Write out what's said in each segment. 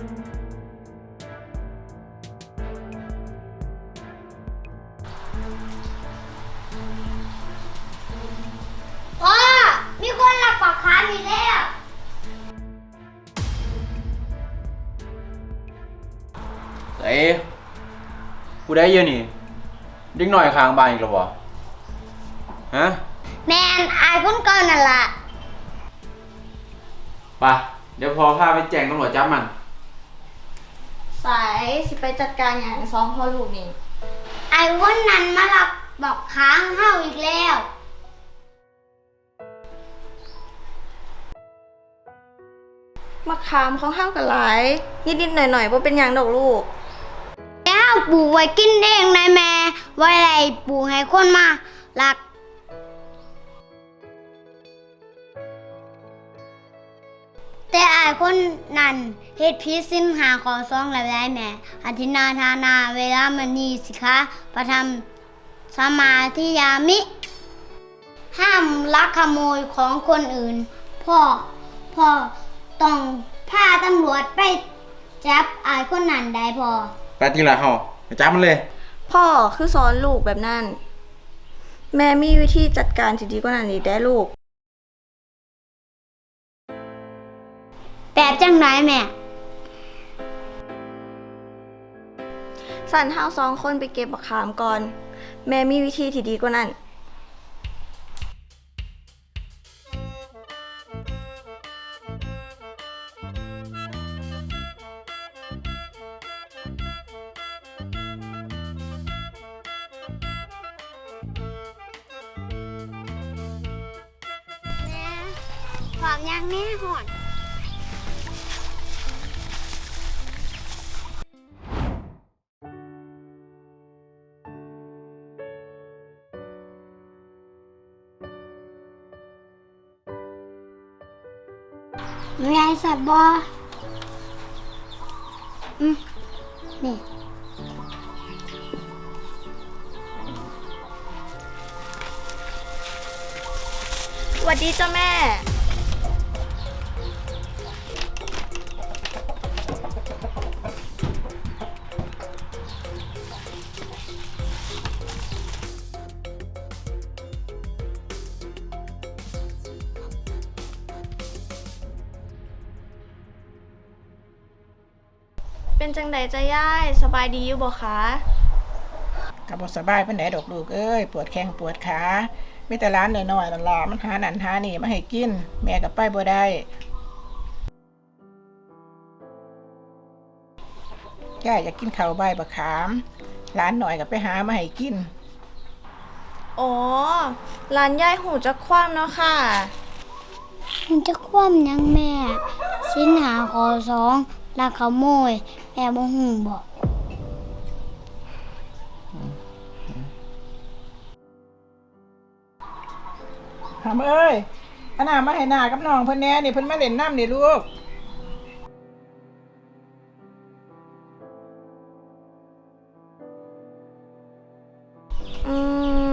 พ่อ มีคนหลักปากค้างอีกแล้ว เอ้ยกูได้เยอะนี่เด็กหน่อยค้างบ้านอีกแล้วบ่ฮะแมนอายคนก่อนนั่นล่ะ ไปเดี๋ยวพอพาไปแจ้งตำรวจจับมัน สายสิไปจัดการอย่างซ้อมพ่อลูกนี่ ไอ้คนนั้นมาหลับบอกค้างเฮาอีกแล้ว มะขามเขาห้าวกันหลาย นิดๆหน่อยๆว่าเป็นอย่างดอกลูก แล้วปลูกไว้กินเองนายแม่ ไว้ไรปลูกให้คนมาหลัก แต่อายคนนั้นเฮ็ดพิษสิ้นหาขอซองแล้วได้แม่อธินาทานาเวลามันนีสิคะประทำสมาธิยามิ ห้ามลักขโมยของคนอื่น พ่อ พ่อต้องพาตำรวจไปจับอายคนนั้นได้พอ ไปทีละเฮาไปจับมันเลย พ่อคือสอนลูกแบบนั้น แม่มีวิธีจัดการที่ดีกว่านั้นอีกได้ลูก แบบจังไรแม่ สั่นห้าวสองคนไปเก็บมะขามก่อน แม่มีวิธีที่ดีกว่านั้นแม่ขอบยังแม่หอด ยายสับบออืมนี่สวัสดีจ้าแม่ เป็นจังใดจะย่ายสบายดีอยู่บ่คะกับบสบายเป็นไหนดอกลูกเอ้ยปวดแข้งปวดขามีแต่ร้านน้อยๆนั่นล่ะมันหานันหานี่มาให้กิน แม่กับไปบ่ได้ย่าอยากกินข้าวใบบักขามร้านหน่อยกับไปหามาให้กิน อ๋อร้านย่ายหูจะคว่ำเนาะค่ะ มันจะคว่ำยังแม่ สินหาขอสองลักขโมย แม่บ่หูบอกทำเอ้ยเอาน้ามาให้หน้ากับน้องเพิ่นแหน่นี่เพิ่นมาเล่นน้ำนี่ลูก อืม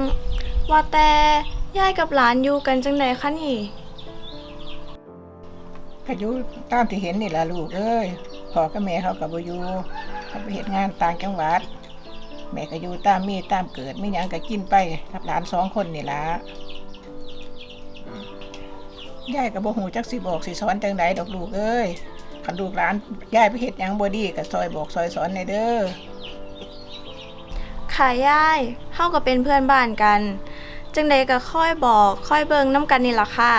ว่าแต่ย่ายกับหลานอยู่กันจังใดคะนี่ ก็อยู่ตามที่เห็นนี่ล่ะลูกเอ้ย พ่อกับแม่เขากับอยู่เขาไปเฮ็ดงานต่างจังหวัด แม่ก็อยู่ตามมีตามเกิดไม่ยังก็กินไปกับหลานสองคนนี่ละยายก็บ่ฮู้จักสิบอกสิสอนจังไดดอกลูกเอ้ยคันลูกหลานยายไปเฮ็ดหยังบ่ดีก็ซอยบอกซอยสอนในเด้อค่ะย่ายเฮาก็เป็นเพื่อนบ้านกัน จังใดก็ค่อยบอก ค่อยเบิ่งน้ำกันนี่ล่ะค่ะ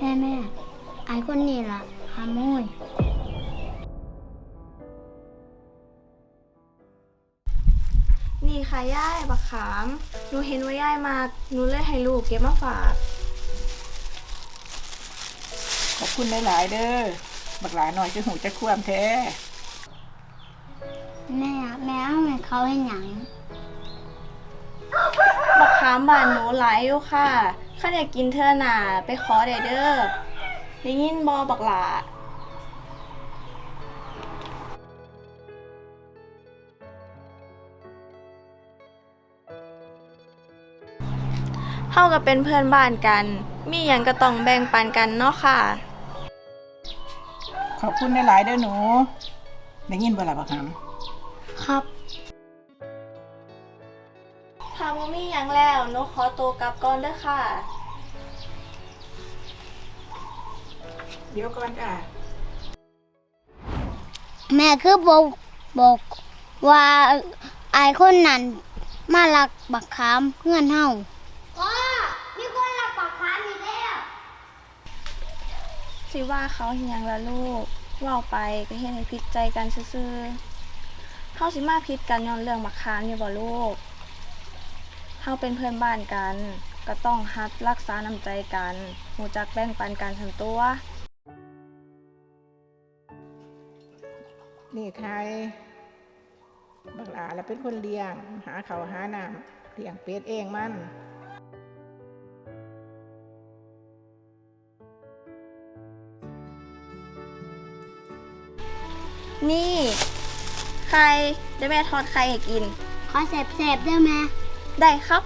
แม่แม่ไอ้คนนี้ล่ะขโมยนี่ค่ะย่ายบักขามหนูเห็นว่าย่ายมาหนูเลยให้ลูกเก็บมาฝาก ขอบคุณหลายๆเด้อ บักหลาน้อยจะหูจะความแท้ แม่แม่เอาให้เขาให้หยังบักขามบ้านหนูหลายอยู่ค่ะ ข้าอยากกินเธอหน่าไปขอได้เด้อได้ยินบอบักหลาเฮาก็เป็นเพื่อนบ้านกัน มีหยังก็ต้องแบ่งปันกันเนาะค่ะ ขอบคุณหลายๆเด้อหนูได้ยินบ่ล่ะบักหครับถ้า บ่มีหยังแล้วหนูขอตัวกลับก่อนเด้อค่ะำเดี๋ยวก่อนจ้าแม่คือบอกบอกว่าไอ้คนนั้นมาลักบักขามเพื่อนเฮาอ๋อมีคนลักบักขามอีกแล้ว สิว่าเขาเฮียงละลูกเว้าไปก็เฮ็ดให้ผิดใจกันซื่อๆเฮาสิมาผิดกันย้อนเรื่องบักคานอยู่บ่ลูก เฮาเป็นเพื่อนบ้านกัน ก็ต้องฮัดรักษาน้ำใจกันหูจักแบ่งปันกันสันตัว นี่ใครบักหลาแล้วเป็นคนเลี้ยง หาเขาวหาน้ำเลี้ยงเป็ดเองมัน นี่ใครเดี๋ยวแม่ทอดไข่ให้กิน ขอเสพเสพได้ไหม ได้ครับ